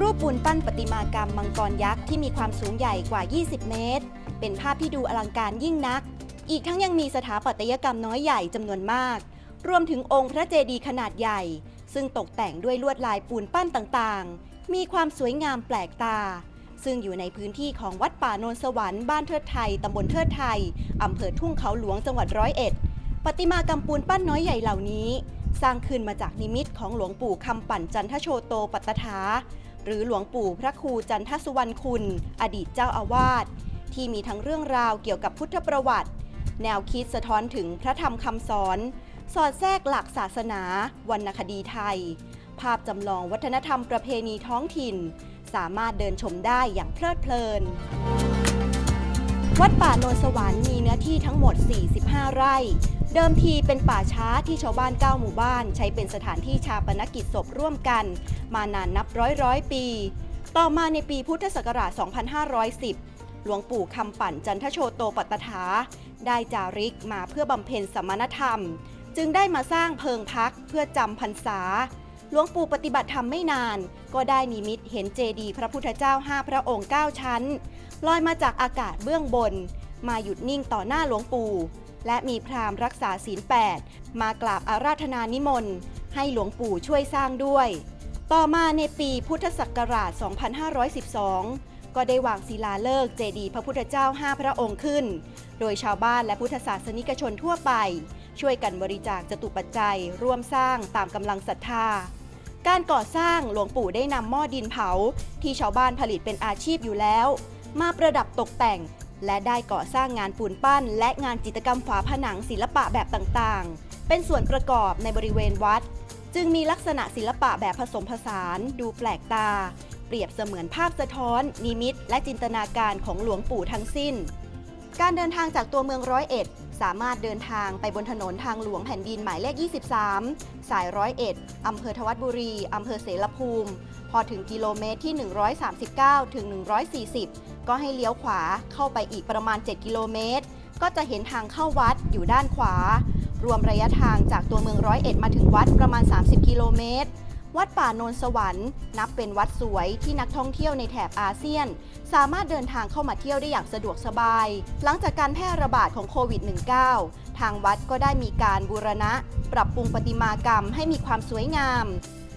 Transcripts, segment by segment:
รูปปูนปั้นประติมากรรมมังกรยักษ์ที่มีความสูงใหญ่กว่า 20 เมตร เป็นภาพที่ดูอลังการยิ่งนัก อีกทั้งยังมีสถาปัตยกรรมน้อยใหญ่จำนวนมาก รวมถึงองค์พระเจดีย์ขนาดใหญ่ ซึ่งตกแต่งด้วยลวดลายปูนปั้นต่างๆ มีความสวยงามแปลกตา ซึ่งอยู่ในพื้นที่ของวัดป่าโนนสวรรค์บ้านเทิดไทยตำบลเทิดไทยอำเภอทุ่งเขาหลวงจังหวัดร้อยเอ็ดประติมากรรมปูนปั้นน้อยใหญ่เหล่านี้ สร้างขึ้นมาจากนิมิตของหลวงปู่คำปั่นจันทโชโตปัตถา หรือหลวงปู่พระครูจันทสุวรรณคุณ อดีตเจ้าอาวาสที่มีทั้งเรื่องราวเกี่ยวกับพุทธประวัติ แนวคิดสะท้อนถึงพระธรรมคำสอน สอดแทรกหลักศาสนา วรรณคดีไทย ภาพจำลองวัฒนธรรมประเพณีท้องถิ่น สามารถเดินชมได้อย่างเพลิดเพลิน วัดป่าโนนสวรรค์มีเนื้อที่ทั้งหมด 45 ไร่ เดิมทีเป็นป่าช้าที่ชาวบ้าน 9 หมู่บ้าน ใช้เป็นสถานที่ชาปนกิจศพร่วมกัน มานานนับร้อยร้อยปี ต่อมาในปีพุทธศักราช 2510 หลวงปู่คำปั่นจันทโชโตปัตถา ได้จาริกมาเพื่อบำเพ็ญสมณธรรม จึงได้มาสร้างเพิงพักเพื่อจำพรรษา หลวงปู่ปฏิบัติธรรมไม่นาน ก็ได้นิมิตเห็นเจดีย์พระพุทธเจ้าห้าพระองค์ 9 ชั้น ลอยมาจากอากาศเบื้องบน มาหยุดนิ่งต่อหน้าหลวงปู่ และมีพราหมณ์รักษาศีล8มากราบอาราธนานิมนต์ ให้หลวงปู่ช่วยสร้างด้วย ต่อมาในปีพุทธศักราช 2512 ก็ได้วางศิลาฤกษ์เจดีย์พระพุทธเจ้า 5 พระองค์ขึ้น โดยชาวบ้านและพุทธศาสนิกชนทั่วไป ช่วยกันบริจาคจตุปัจจัย ร่วมสร้างตามกำลังศรัทธาการก่อสร้างหลวงปู่ได้นำหม้อดินเผา ที่ชาวบ้านผลิตเป็นอาชีพอยู่แล้ว มาประดับตกแต่ง และได้ก่อสร้างงานปูนปั้น และงานจิตรกรรมฝาผนังศิลปะแบบต่างๆ เป็นส่วนประกอบในบริเวณวัด จึงมีลักษณะศิลปะแบบผสมผสาน ดูแปลกตา เปรียบเสมือนภาพสะท้อน นิมิต และจินตนาการของหลวงปู่ทั้งสิ้น การเดินทางจากตัวเมืองร้อยเอ็ด สามารถเดินทางไปบนถนนทางหลวงแผ่นดินหมายเลข 23 สายร้อยเอ็ดอำเภอทวัดบุรีอำเภอเสรภูมิ พอถึงกิโลเมตรที่ 139ถึง140 ก็ให้เลี้ยวขวาเข้าไปอีกประมาณ 7 กิโลเมตร ก็จะเห็นทางเข้าวัดอยู่ด้านขวา รวมระยะทางจากตัวเมืองร้อยเอ็ดมาถึงวัดประมาณ 30 กิโลเมตร วัดป่าโนนสวรรค์ นับเป็นวัดสวยที่นักท่องเที่ยวในแถบอาเซียน สามารถเดินทางเข้ามาเที่ยวได้อย่างสะดวกสบาย หลังจากการแพร่ระบาดของโควิด -19 ทางวัดก็ได้มีการบูรณะ ปรับปรุงประติมากรรมให้มีความสวยงาม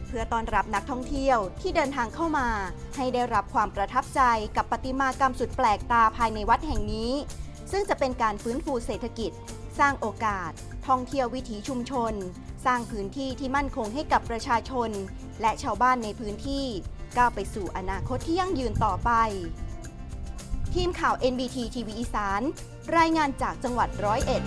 เพื่อต้อนรับนักท่องเที่ยวที่เดินทางเข้ามา ให้ได้รับความประทับใจกับประติมากรรมสุดแปลกตาภายในวัดแห่งนี้ ซึ่งจะเป็นการฟื้นฟูเศรษฐกิจ สร้างโอกาส ท่องเที่ยววิถีชุมชน สร้างพื้นที่ที่มั่นคงให้กับประชาชน และชาวบ้านในพื้นที่ก้าวไปสู่อนาคตที่ยั่งยืนต่อไปทีมข่าว NBT ทีวีอีสาน รายงานจากจังหวัดร้อยเอ็ด